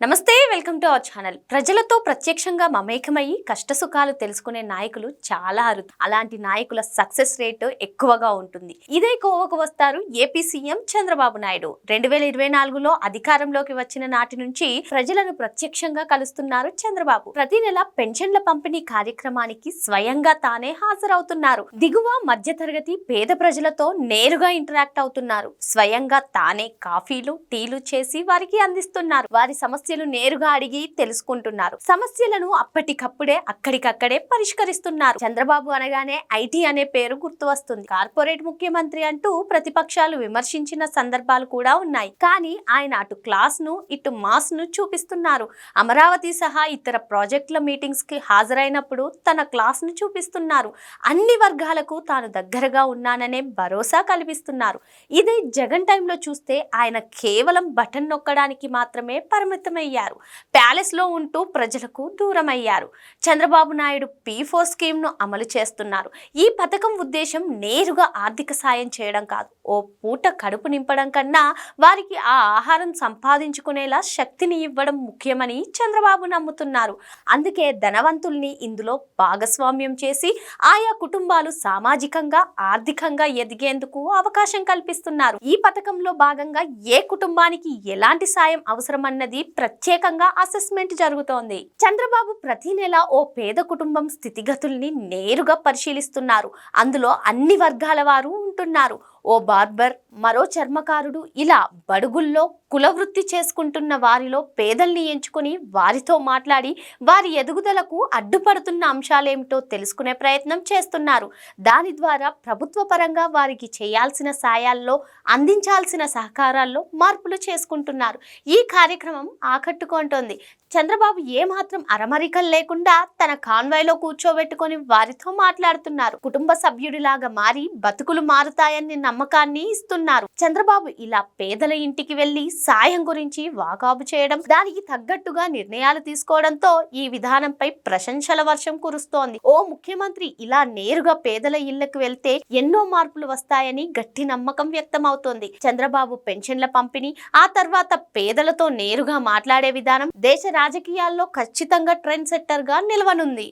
నమస్తే welcome to our channel. ప్రజలతో ప్రత్యక్షంగా మమేకమయ్యి కష్టసుఖాలు తెలుసుకునే నాయకులు చాలా అరుదు. అలాంటి నాయకుల సక్సెస్ రేట్ ఎక్కువగా ఉంటుంది. ఇదే కోవకు వస్తారు ఏపీ సీఎం చంద్రబాబు నాయుడు. రెండు వేల ఇరవై నాలుగులో అధికారంలోకి వచ్చిన నాటి నుంచి ప్రజలను ప్రత్యక్షంగా కలుస్తున్నారు చంద్రబాబు. ప్రతి నెల పెన్షన్ల పంపిణీ కార్యక్రమానికి స్వయంగా తానే హాజరవుతున్నారు. దిగువ మధ్యతరగతి పేద ప్రజలతో నేరుగా ఇంటరాక్ట్ అవుతున్నారు. స్వయంగా తానే కాఫీలు టీలు చేసి వారికి అందిస్తున్నారు. వారి సమస్యలు నేరుగా అడిగి తెలుసుకుంటున్నారు. సమస్యలను అప్పటికప్పుడే అక్కడికక్కడే పరిష్కరిస్తున్నారు. చంద్రబాబు అనగానే ఐటీ అనే పేరు గుర్తు వస్తుంది. కార్పొరేట్ ముఖ్యమంత్రి అంటూ ప్రతిపక్షాలు విమర్శించిన సందర్భాలు కూడా ఉన్నాయి. కానీ ఆయన అటు క్లాస్ను ఇటు మాస్ను చూపిస్తున్నారు. అమరావతి సహా ఇతర ప్రాజెక్టుల మీటింగ్స్కి హాజరైనప్పుడు తన క్లాస్ను చూపిస్తున్నారు. అన్ని వర్గాలకు తాను దగ్గరగా ఉన్నాననే భరోసా కల్పిస్తున్నారు. ఇదే జగన్ టైంలో చూస్తే ఆయన కేవలం బటన్ నొక్కడానికి మాత్రమే పరిమితమయ్యారు ప్యాలెస్ ప్యాలెస్లో ఉంటూ ప్రజలకు దూరం అయ్యారు చంద్రబాబు నాయుడు పీ ఫోర్ అమలు చేస్తున్నారు. ఈ పథకం ఉద్దేశం నేరుగా ఆర్థిక సాయం చేయడం కాదు. ఓ పూట కడుపు నింపడం కన్నా వారికి ఆ ఆహారం సంపాదించుకునేలా శక్తిని ఇవ్వడం ముఖ్యమని చంద్రబాబు నమ్ముతున్నారు. అందుకే ధనవంతుల్ని ఇందులో భాగస్వామ్యం చేసి ఆయా కుటుంబాలు సామాజికంగా ఆర్థికంగా ఎదిగేందుకు అవకాశం కల్పిస్తున్నారు. ఈ పథకంలో భాగంగా ఏ కుటుంబానికి ఎలాంటి సాయం అవసరమన్నది ప్రత్యేకంగా అసలు అసెస్మెంట్ జరుగుతోంది. చంద్రబాబు ప్రతి నెల ఓ పేద కుటుంబం స్థితిగతుల్ని నేరుగా పరిశీలిస్తున్నారు. అందులో అన్ని వర్గాల వారు ఉంటున్నారు. ఓ బార్బర్ మరో చర్మకారుడు ఇలా బడుగుల్లో కులవృత్తి చేసుకుంటున్న వారిలో పేదల్ని ఎంచుకొని వారితో మాట్లాడి వారి ఎదుగుదలకు అడ్డుపడుతున్న అంశాలేమిటో తెలుసుకునే ప్రయత్నం చేస్తున్నారు. దాని ద్వారా ప్రభుత్వ పరంగా వారికి చేయాల్సిన సాయాల్లో అందించాల్సిన సహకారాల్లో మార్పులు చేసుకుంటున్నారు. ఈ కార్యక్రమం ఆకట్టుకుంటోంది. చంద్రబాబు ఏమాత్రం అరమరికలు లేకుండా తన కాన్వాయ్లో కూర్చోబెట్టుకొని వారితో మాట్లాడుతున్నారు. కుటుంబ సభ్యుడిలాగా మారి బతుకులు మారుతాయని నమ్మకాన్ని ఇస్తున్నారు. చంద్రబాబు ఇలా పేదల ఇంటికి వెళ్ళి సాయం గురించి వాకాబు చేయడం దానికి తగ్గట్టుగా నిర్ణయాలు తీసుకోవడంతో ఈ విధానంపై ప్రశంసల వర్షం కురుస్తోంది. ఓ ముఖ్యమంత్రి ఇలా నేరుగా పేదల ఇళ్ళకు వెళ్తే ఎన్నో మార్పులు వస్తాయని గట్టి నమ్మకం వ్యక్తమవుతోంది. చంద్రబాబు పెన్షన్ల పంపిణీ ఆ తర్వాత పేదలతో నేరుగా మాట్లాడే విధానం దేశ రాజకీయాల్లో ఖచ్చితంగా ట్రెండ్ సెట్టర్గా నిలవనుంది.